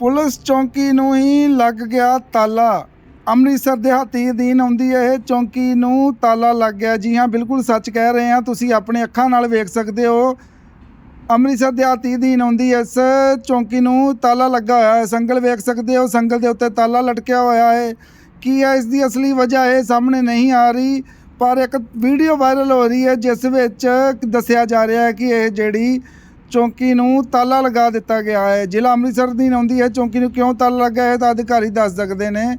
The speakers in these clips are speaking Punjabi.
ਪੁਲਿਸ ਚੌਂਕੀ ਨੂੰ ਹੀ ਲੱਗ ਗਿਆ ਤਾਲਾ। ਅੰਮ੍ਰਿਤਸਰ ਦਿਹਾਤੀ ਅਧੀਨ ਆਉਂਦੀ ਹੈ, ਇਹ ਚੌਂਕੀ ਨੂੰ ਤਾਲਾ ਲੱਗ ਗਿਆ। ਜੀ ਹਾਂ, ਬਿਲਕੁਲ ਸੱਚ ਕਹਿ ਰਹੇ ਹਾਂ, ਤੁਸੀਂ ਆਪਣੇ ਅੱਖਾਂ ਨਾਲ ਵੇਖ ਸਕਦੇ ਹੋ। ਅੰਮ੍ਰਿਤਸਰ ਦਿਹਾਤੀ ਅਧੀਨ ਆਉਂਦੀ ਇਸ ਚੌਂਕੀ ਨੂੰ ਤਾਲਾ ਲੱਗਾ ਹੋਇਆ ਹੈ। ਸੰਗਲ ਵੇਖ ਸਕਦੇ ਹੋ, ਸੰਗਲ ਦੇ ਉੱਤੇ ਤਾਲਾ ਲਟਕਿਆ ਹੋਇਆ ਹੈ। ਕੀ ਹੈ, ਇਸ ਦੀ ਅਸਲੀ ਵਜ੍ਹਾ ਇਹ ਸਾਹਮਣੇ ਨਹੀਂ ਆ ਰਹੀ, ਪਰ ਇੱਕ ਵੀਡੀਓ ਵਾਇਰਲ ਹੋ ਰਹੀ ਹੈ, ਜਿਸ ਵਿੱਚ ਦੱਸਿਆ ਜਾ ਰਿਹਾ ਹੈ ਕਿ ਇਹ ਜਿਹੜੀ ਚੌਂਕੀ ਨੂੰ ਤਾਲਾ ਲਗਾ ਦਿੱਤਾ ਗਿਆ ਹੈ। ਜ਼ਿਲ੍ਹਾ ਅੰਮ੍ਰਿਤਸਰ ਦੀ ਆਉਂਦੀ ਹੈ। ਚੌਂਕੀ ਨੂੰ ਕਿਉਂ ਤਾਲਾ ਲੱਗਾ ਹੈ ਤਾਂ ਅਧਿਕਾਰੀ ਦੱਸ ਸਕਦੇ ਨੇ।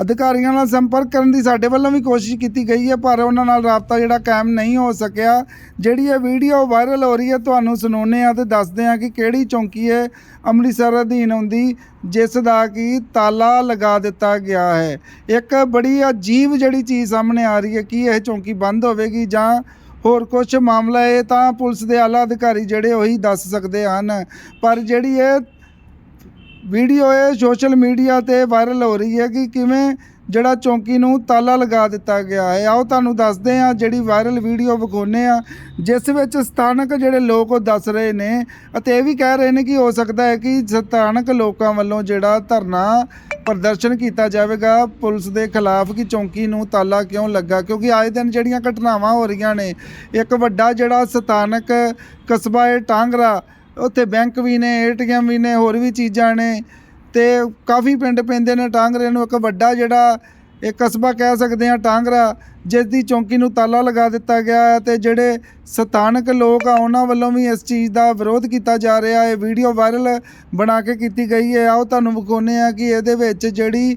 ਅਧਿਕਾਰੀਆਂ ਨਾਲ ਸੰਪਰਕ ਕਰਨ ਦੀ ਸਾਡੇ ਵੱਲੋਂ ਵੀ ਕੋਸ਼ਿਸ਼ ਕੀਤੀ ਗਈ ਹੈ, ਪਰ ਉਹਨਾਂ ਨਾਲ ਰਾਬਤਾ ਜਿਹੜਾ ਕਾਇਮ ਨਹੀਂ ਹੋ ਸਕਿਆ। ਜਿਹੜੀ ਇਹ ਵੀਡੀਓ ਵਾਇਰਲ ਹੋ ਰਹੀ ਹੈ, ਤੁਹਾਨੂੰ ਸੁਣਾਉਂਦੇ ਆ ਤੇ ਦੱਸਦੇ ਆ ਕਿ ਕਿਹੜੀ ਚੌਂਕੀ ਹੈ ਅੰਮ੍ਰਿਤਸਰ ਅਧੀਨ ਆਉਂਦੀ, ਜਿਸ ਦਾ ਕਿ ਤਾਲਾ ਲਗਾ ਦਿੱਤਾ ਗਿਆ ਹੈ। ਇੱਕ ਬੜੀ ਅਜੀਬ ਜਿਹੜੀ ਚੀਜ਼ ਸਾਹਮਣੇ ਆ ਰਹੀ ਹੈ ਕਿ ਇਹ ਚੌਂਕੀ ਬੰਦ ਹੋਵੇਗੀ ਜਾਂ ਹੋਰ ਕੁਝ ਮਾਮਲਾ ਹੈ ਤਾਂ ਪੁਲਿਸ ਦੇ ਆਲਾ ਅਧਿਕਾਰੀ ਜਿਹੜੇ ਉਹੀ ਦੱਸ ਸਕਦੇ ਹਨ। ਪਰ ਜਿਹੜੀ ਇਹ ਵੀਡੀਓ ਇਹ ਸੋਸ਼ਲ ਮੀਡੀਆ ਤੇ ਵਾਇਰਲ ਹੋ ਰਹੀ ਹੈ ਕਿ ਕਿਵੇਂ ਜਿਹੜਾ ਚੌਂਕੀ ਨੂੰ ਤਾਲਾ ਲਗਾ ਦਿੱਤਾ ਗਿਆ ਹੈ। ਆਓ ਤੁਹਾਨੂੰ ਦੱਸਦੇ ਹਾਂ ਜਿਹੜੀ ਵਾਇਰਲ ਵੀਡੀਓ ਵਿਖਾਉਂਦੇ ਆ ਜਿਸ ਵਿੱਚ ਸਥਾਨਕ ਜਿਹੜੇ ਲੋਕ ਉਹ ਦੱਸ ਰਹੇ ਨੇ ਅਤੇ ਇਹ ਵੀ ਕਹਿ ਰਹੇ ਨੇ ਕਿ ਹੋ ਸਕਦਾ ਹੈ ਕਿ ਸਥਾਨਕ ਲੋਕਾਂ ਵੱਲੋਂ ਜਿਹੜਾ ਧਰਨਾ ਪ੍ਰਦਰਸ਼ਨ ਕੀਤਾ ਜਾਵੇਗਾ। ਪੁਲਿਸ ਦੇ ਖਿਲਾਫ ਕਿ ਚੌਂਕੀ ਨੂੰ ਤਾਲਾ ਕਿਉਂ ਲੱਗਾ? ਕਿਉਂਕਿ ਆਏ ਦਿਨ ਜਿਹੜੀਆਂ ਘਟਨਾਵਾਂ ਹੋ ਰਹੀਆਂ ਨੇ, ਇੱਕ ਵੱਡਾ ਜਿਹੜਾ ਸਥਾਨਕ ਕਸਬਾ ਹੈ ਟਾਂਗਰਾ, ਉੱਥੇ ਬੈਂਕ ਵੀ ਨੇ, ਏਟੀਐਮ ਵੀ ਨੇ, ਹੋਰ ਵੀ ਚੀਜ਼ਾਂ ਨੇ ਤੇ ਕਾਫੀ ਪਿੰਡ ਪੈਂਦੇ ਨੇ। ਟਾਂਗਰੇ ਨੂੰ ਇੱਕ ਵੱਡਾ ਜਿਹੜਾ ਇਹ ਕਸਬਾ ਕਹਿ ਸਕਦੇ ਹਾਂ ਟਾਂਗਰਾ, ਜਿਸ ਦੀ ਚੌਂਕੀ ਨੂੰ ਤਾਲਾ ਲਗਾ ਦਿੱਤਾ ਗਿਆ ਹੈ ਤੇ ਜਿਹੜੇ ਸਥਾਨਕ ਲੋਕ ਆ, ਉਹਨਾਂ ਵੱਲੋਂ ਵੀ ਇਸ ਚੀਜ਼ ਦਾ ਵਿਰੋਧ ਕੀਤਾ ਜਾ ਰਿਹਾ ਹੈ। ਵੀਡੀਓ ਵਾਇਰਲ ਬਣਾ ਕੇ ਕੀਤੀ ਗਈ ਹੈ। ਆਓ ਤੁਹਾਨੂੰ ਵਿਖਾਉਂਦੇ ਆ ਕਿ ਇਹਦੇ ਵਿੱਚ ਜਿਹੜੀ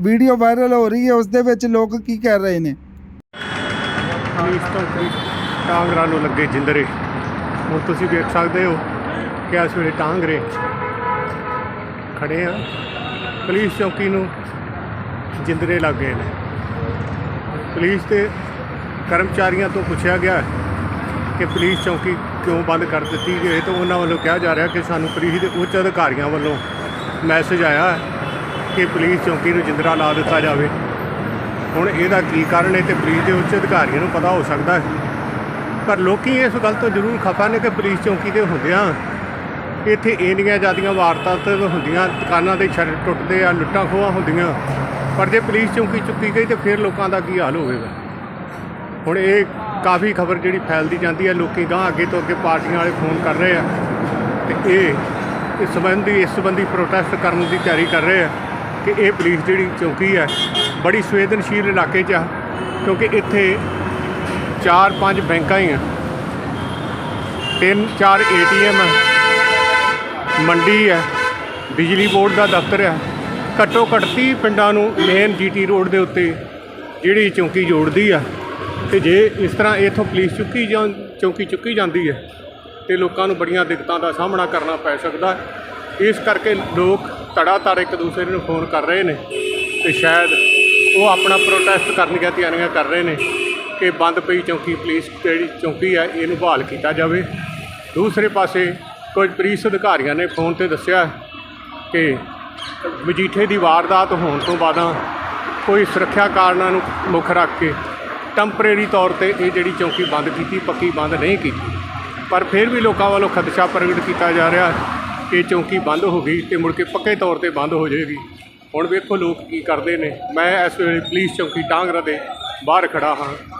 ਵੀਡੀਓ ਵਾਇਰਲ ਹੋ ਰਹੀ ਹੈ, ਉਸ ਦੇ ਵਿੱਚ ਲੋਕ ਕੀ ਕਹਿ ਰਹੇ ਨੇ। ਪੁਲਿਸ ਤੋਂ ਟਾਂਗਰਾ ਨੂੰ ਲੱਗੇ ਜਿੰਦਰੇ। ਹੁਣ ਤੁਸੀਂ ਵੇਖ ਸਕਦੇ ਹੋ ਕਿ ਅਸੀਂ ਵੇਲੇ ਟਾਂਗਰੇ ਖੜੇ ਆ। ਪੁਲਿਸ ਚੌਕੀ ਨੂੰ ਜਿੰਦਰੇ ਲੱਗ ਗਏ ਨੇ। ਪੁਲਿਸ ਦੇ ਕਰਮਚਾਰੀਆਂ ਤੋਂ ਪੁੱਛਿਆ ਗਿਆ ਕਿ ਪੁਲਿਸ ਚੌਕੀ ਕਿਉਂ ਬੰਦ ਕਰ ਦਿੱਤੀ ਗਈ ਤਾਂ ਉਹਨਾਂ ਵੱਲੋਂ ਕਿਹਾ ਜਾ ਰਿਹਾ ਕਿ ਸਾਨੂੰ ਪੁਲਿਸ ਦੇ ਉੱਚ ਅਧਿਕਾਰੀਆਂ ਵੱਲੋਂ ਮੈਸੇਜ ਆਇਆ ਕਿ ਪੁਲਿਸ ਚੌਕੀ ਨੂੰ ਜਿੰਦਰਾ ਲਾ ਦਿੱਤਾ ਜਾਵੇ। ਹੁਣ ਇਹਦਾ ਕੀ ਕਾਰਨ ਹੈ ਤੇ ਪੁਲਿਸ ਦੇ ਉੱਚ ਅਧਿਕਾਰੀਆਂ ਨੂੰ ਪਤਾ ਹੋ ਸਕਦਾ ਹੈ। ਪਰ ਲੋਕੀ ਇਸ ਗੱਲ ਤੋਂ ਜ਼ਰੂਰ ਖਫਾ ਨੇ ਕਿ ਪੁਲਿਸ ਚੌਕੀ ਦੇ ਹੁੰਦਿਆਂ ਇੱਥੇ ਇੰਨੀਆਂ ਜ਼ਿਆਦੀਆਂ ਵਾਰਦਾਤਾਂ ਹੁੰਦੀਆਂ, ਦੁਕਾਨਾਂ ਦੇ ਛੱਡ ਟੁੱਟਦੇ ਆ, ਲੁੱਟਾਂ ਖੋਹਾਂ ਹੁੰਦੀਆਂ। ਪਰ ਜੇ ਪੁਲਿਸ ਚੌਂਕੀ ਚੁੱਕੀ ਗਈ ਤੇ ਫਿਰ ਲੋਕਾਂ ਦਾ ਕੀ ਹਾਲ ਹੋਵੇਗਾ? ਹੁਣ ਇਹ ਕਾਫੀ ਖਬਰ ਜਿਹੜੀ ਫੈਲਦੀ ਜਾਂਦੀ ਹੈ, ਲੋਕੀ ਗਾਂ ਅੱਗੇ ਤੋਂ ਅੱਗੇ ਪਾਰਟੀਆਂ ਵਾਲੇ ਫੋਨ ਕਰ ਰਹੇ ਆ ਤੇ ਇਹ ਇਸ ਸੰਬੰਧੀ ਇਸ ਸੰਬੰਧੀ ਪ੍ਰੋਟੈਸਟ ਕਰਨ ਦੀ ਤਿਆਰੀ ਕਰ ਰਹੇ ਆ ਕਿ ਇਹ ਪੁਲਿਸ ਜਿਹੜੀ ਚੌਕੀ ਹੈ, ਬੜੀ ਸੰਵੇਦਨਸ਼ੀਲ ਇਲਾਕੇ 'ਚ ਆ, ਕਿਉਂਕਿ ਇੱਥੇ ਚਾਰ ਪੰਜ ਬੈਂਕਾਂ ਹੀ ਆ। ਤਿੰਨ ਚਾਰ ਏਟੀਐਮ ਮੰਡੀ ਹੈ, ਬਿਜਲੀ ਬੋਰਡ ਦਾ ਦਫ਼ਤਰ ਹੈ ਘੱਟੋ ਘੱਟ 30 ਪਿੰਡਾਂ ਨੂੰ ਮੇਨ ਜੀਟੀ ਰੋਡ ਦੇ ਉੱਤੇ ਜਿਹੜੀ ਚੌਂਕੀ ਜੋੜਦੀ ਆ, ਤੇ ਜੇ ਇਸ ਤਰ੍ਹਾਂ ਇਥੋਂ ਪੁਲਿਸ ਚੁੱਕੀ ਜਾਂ, ਚੌਂਕੀ ਚੁੱਕੀ ਜਾਂਦੀ ਹੈ, ਤੇ ਲੋਕਾਂ ਨੂੰ ਬੜੀਆਂ ਦਿੱਕਤਾਂ ਦਾ ਸਾਹਮਣਾ ਕਰਨਾ ਪੈ ਸਕਦਾ ਇਸ ਕਰਕੇ ਲੋਕ ਧੜਾਧੜ ਇੱਕ ਦੂਸਰੇ ਨੂੰ ਫੋਨ ਕਰ ਰਹੇ ਨੇ, ਤੇ ਸ਼ਾਇਦ ਉਹ ਆਪਣਾ ਪ੍ਰੋਟੈਸਟ ਕਰਨ ਦੀਆਂ ਤਿਆਰੀਆਂ ਕਰ ਰਹੇ ਨੇ ਕਿ ਬੰਦ ਪਈ ਚੌਂਕੀ ਪੁਲਿਸ ਜਿਹੜੀ ਚੌਂਕੀ ਹੈ, ਇਹਨੂੰ ਬਹਾਲ ਕੀਤਾ ਜਾਵੇ। ਦੂਸਰੇ ਪਾਸੇ ਕੁਝ ਪੁਲਿਸ ਅਧਿਕਾਰੀਆਂ ਨੇ ਫੋਨ ਤੇ ਦੱਸਿਆ ਕਿ ਮਜੀਠੇ ਦੀ ਵਾਰਦਾਤ ਹੋਣ ਤੋਂ ਬਾਅਦਾਂ ਕੋਈ ਸੁਰੱਖਿਆ ਕਾਰਨਾਂ ਨੂੰ ਮੁੱਖ ਰੱਖ ਕੇ ਟੈਂਪਰੇਰੀ ਤੌਰ ਤੇ ਇਹ ਜਿਹੜੀ ਚੌਂਕੀ ਬੰਦ ਕੀਤੀ, ਪੱਕੀ ਬੰਦ ਨਹੀਂ ਕੀਤੀ। ਪਰ ਫਿਰ ਵੀ ਲੋਕਾਂ ਵੱਲੋਂ ਖਦਸ਼ਾ ਪ੍ਰਗਟ ਕੀਤਾ ਜਾ ਰਿਹਾ ਕਿ ਇਹ ਚੌਂਕੀ ਬੰਦ ਹੋ ਗਈ ਤੇ ਮੁੜ ਕੇ ਪੱਕੇ ਤੌਰ ਤੇ ਬੰਦ ਹੋ ਜਾਏਗੀ। ਹੁਣ ਵੇਖੋ ਲੋਕ ਕੀ ਕਰਦੇ ਨੇ। ਮੈਂ ਇਸ ਵੇਲੇ ਪੁਲਿਸ ਚੌਕੀ ਟਾਂਗਰਾ ਦੇ ਬਾਹਰ ਖੜਾ ਹਾਂ।